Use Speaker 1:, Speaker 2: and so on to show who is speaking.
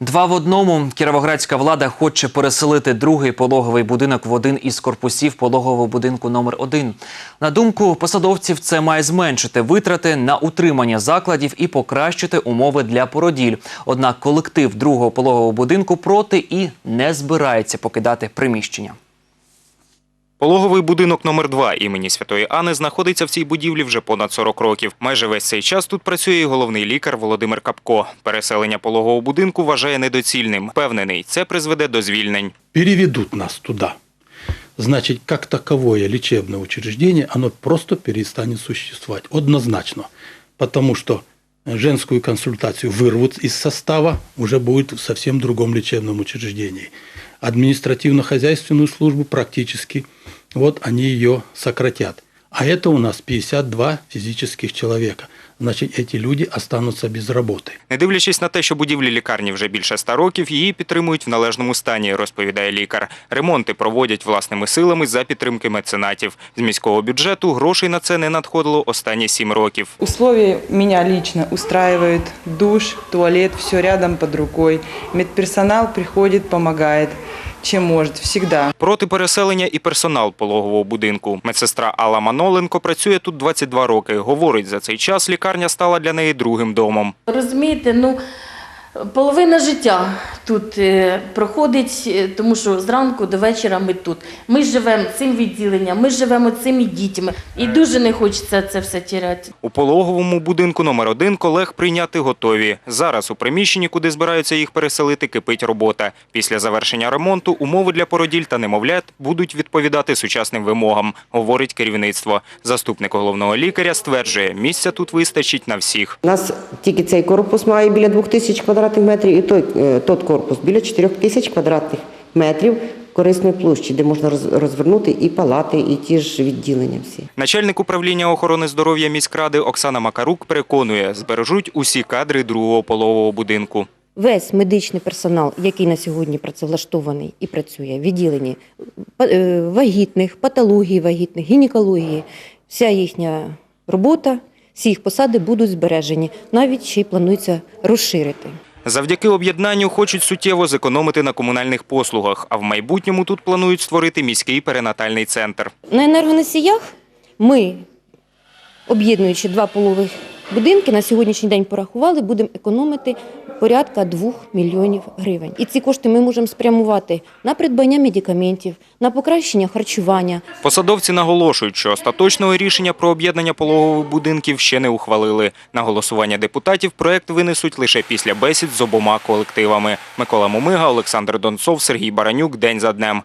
Speaker 1: Два в одному кіровоградська влада хоче переселити другий пологовий будинок в один із корпусів пологового будинку номер 1 На думку посадовців, це має зменшити витрати на утримання закладів і покращити умови для породіль. Однак колектив другого пологового будинку проти і не збирається покидати приміщення.
Speaker 2: Пологовий будинок номер 2 імені Святої Анни знаходиться в цій будівлі вже понад 40 років. Майже весь цей час тут працює і головний лікар Володимир Капко. Переселення пологового будинку вважає недоцільним. Впевнений, це призведе до звільнень.
Speaker 3: переведут нас туда, значит, как таковое лечебное учреждение, оно просто перестанет существовать. Однозначно. Потому что женскую консультацию вырвут из состава, уже будет в совсем другом лечебном учреждении. Административно-хозяйственную службу практически, вот они ее сократят. А это у нас 52 физических человека. Значит, эти люди останутся без работы.
Speaker 2: Не дивлячись на те, що будівлі лікарні вже більше ста років, її підтримують в належному стані, розповідає лікар. Ремонти проводять власними силами за підтримки меценатів. З міського бюджету грошей на це не надходило останні сім років.
Speaker 4: Условия меня лично устраивают. Душ, туалет, все рядом под рукой. Медперсонал приходит, помогает, чем может, всегда.
Speaker 2: Проти переселення і персонал пологового будинку. Медсестра Алла Маноленко працює тут 22 роки. Говорить, за цей час лікарня стала для неї другим домом.
Speaker 5: Розумієте, ну половина життя тут е, проходить, е, тому що зранку до вечора ми тут. Ми живемо цим відділенням, ми живемо цими дітьми. І дуже не хочеться це все тіряти.
Speaker 2: У пологовому будинку номер 1 колег прийняти готові. Зараз у приміщенні, куди збираються їх переселити, кипить робота. Після завершення ремонту умови для породіль та немовлят будуть відповідати сучасним вимогам, говорить керівництво. Заступник головного лікаря стверджує, місця тут вистачить на всіх.
Speaker 6: У нас тільки цей корпус має біля 2000 квадратних метрів, і той, е, тот корпус біля 4000 квадратних метрів корисної площі, де можна роз- розвернути і палати, і ті ж відділення всі.
Speaker 2: Начальник управління охорони здоров'я міськради Оксана Макарук переконує, збережуть усі кадри другого пологового будинку.
Speaker 7: Весь медичний персонал, який на сьогодні працевлаштований і працює в відділенні е, вагітних, патології вагітних, гінекології, вся їхня робота, всі їх посади будуть збережені. Навіть ще й планується розширити.
Speaker 2: Завдяки об'єднанню хочуть суттєво зекономити на комунальних послугах, а в майбутньому тут планують створити міський перинатальний центр.
Speaker 7: На енергоносіях ми, об'єднуючи два полових будинки, на сьогоднішній день порахували, будемо економити порядка 2 мільйонів гривень. І ці кошти ми можемо спрямувати на придбання медикаментів, на покращення харчування,
Speaker 2: Посадовці наголошують, що остаточного рішення про об'єднання пологових будинків ще не ухвалили. На голосування депутатів проект винесуть лише після бесід з обома колективами. Микола Мумига, Олександр Донцов, Сергій Баранюк. День за днем.